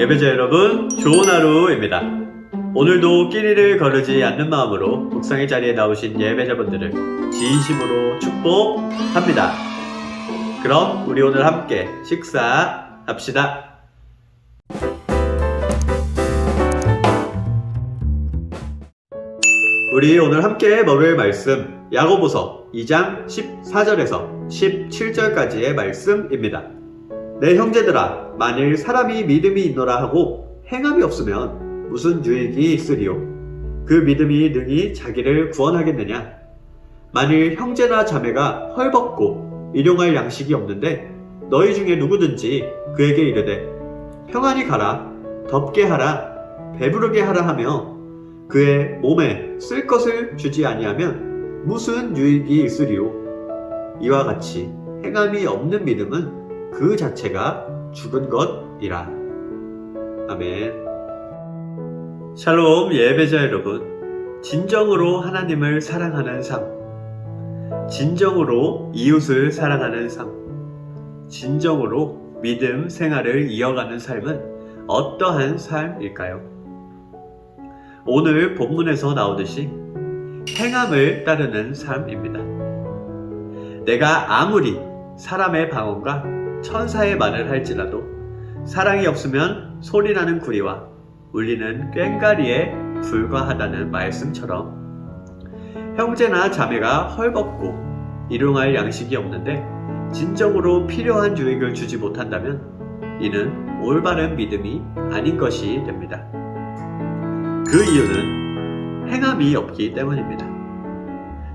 예배자 여러분, 좋은 하루입니다. 오늘도 끼리를 거르지 않는 마음으로 묵상의 자리에 나오신 예배자분들을 진심으로 축복합니다. 그럼 우리 오늘 함께 식사합시다. 우리 오늘 함께 먹을 말씀 야고보서 2장 14절에서 17절까지의 말씀입니다. 내 형제들아 만일 사람이 믿음이 있노라 하고 행함이 없으면 무슨 유익이 있으리요? 그 믿음이 능히 자기를 구원하겠느냐? 만일 형제나 자매가 헐벗고 일용할 양식이 없는데 너희 중에 누구든지 그에게 이르되 평안히 가라 덥게 하라 배부르게 하라 하며 그의 몸에 쓸 것을 주지 아니하면 무슨 유익이 있으리요? 이와 같이 행함이 없는 믿음은 그 자체가 죽은 것이라. 아멘. 샬롬 예배자 여러분. 진정으로 하나님을 사랑하는 삶. 진정으로 이웃을 사랑하는 삶. 진정으로 믿음 생활을 이어가는 삶은 어떠한 삶일까요? 오늘 본문에서 나오듯이 행함을 따르는 삶입니다. 내가 아무리 사람의 방언과 천사의 말을 할지라도 사랑이 없으면 소리나는 구리와 울리는 꽹가리에 불과하다는 말씀처럼 형제나 자매가 헐벗고 일용할 양식이 없는데 진정으로 필요한 유익을 주지 못한다면 이는 올바른 믿음이 아닌 것이 됩니다. 그 이유는 행함이 없기 때문입니다.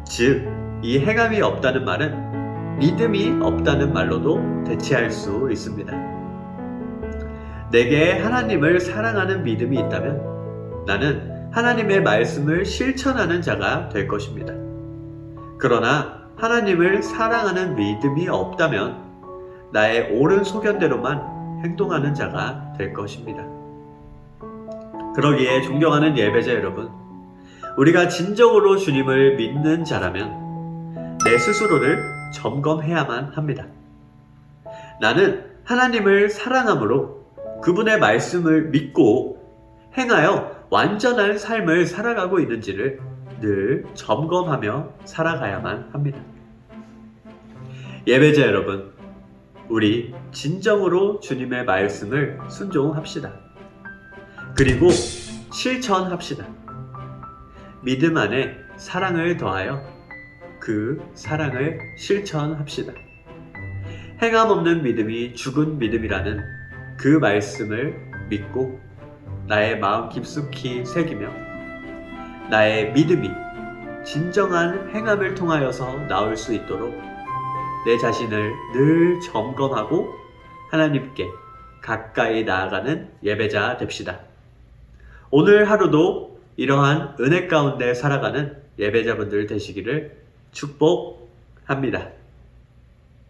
즉, 이 행함이 없다는 말은 믿음이 없다는 말로도 대체할 수 있습니다. 내게 하나님을 사랑하는 믿음이 있다면 나는 하나님의 말씀을 실천하는 자가 될 것입니다. 그러나 하나님을 사랑하는 믿음이 없다면 나의 옳은 소견대로만 행동하는 자가 될 것입니다. 그러기에 존경하는 예배자 여러분, 우리가 진정으로 주님을 믿는 자라면 내 스스로를 점검해야만 합니다. 나는 하나님을 사랑함으로 그분의 말씀을 믿고 행하여 완전한 삶을 살아가고 있는지를 늘 점검하며 살아가야만 합니다. 예배자 여러분, 우리 진정으로 주님의 말씀을 순종합시다. 그리고 실천합시다. 믿음 안에 사랑을 더하여 그 사랑을 실천합시다. 행함 없는 믿음이 죽은 믿음이라는 그 말씀을 믿고 나의 마음 깊숙이 새기며 나의 믿음이 진정한 행함을 통하여서 나올 수 있도록 내 자신을 늘 점검하고 하나님께 가까이 나아가는 예배자 됩시다. 오늘 하루도 이러한 은혜 가운데 살아가는 예배자분들 되시기를 축복합니다.